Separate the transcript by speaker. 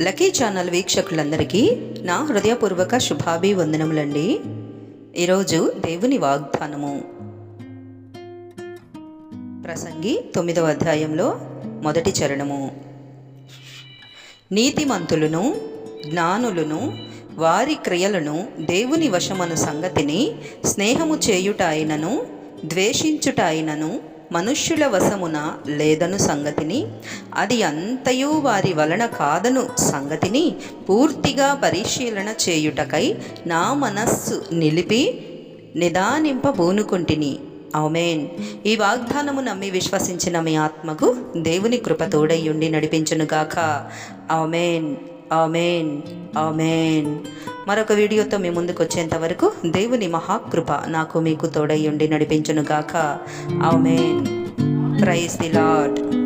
Speaker 1: Lucky channel వీక్షకులందరికీ నా హృదయపూర్వక శుభాభివందనములండి. ఈరోజు దేవుని వాగ్దానము. ప్రసంగి తొమ్మిదవ అధ్యాయంలో మొదటి చరణము. నీతిమంతులను జ్ఞానులను వారి క్రియలను దేవుని వశమను సంగతిని స్నేహము చేయుట అయినను ద్వేషించుట అయినను మనుష్యుల వశమున లేదను సంగతిని? అది అంతయు వారి వలన కాదను సంగతిని పూర్తిగా పరిశీలన చేయుటకై నా మనస్సు నిలిపి నిదానింపబూనుకుంటుని. ఆమెన్. ఈ వాగ్దానము నమ్మి విశ్వసించిన మీ ఆత్మకు దేవుని కృప ఉండి నడిపించునుగాక. ఆమెన్. ఆమెన్. ఆమెన్. మరొక వీడియోతో మీ ముందుకు వచ్చేంత వరకు దేవుని మహాకృప నాకు మీకు తోడయ్యుండి నడిపించునుగాక. ఆమె ప్రైజ్ ది లాడ్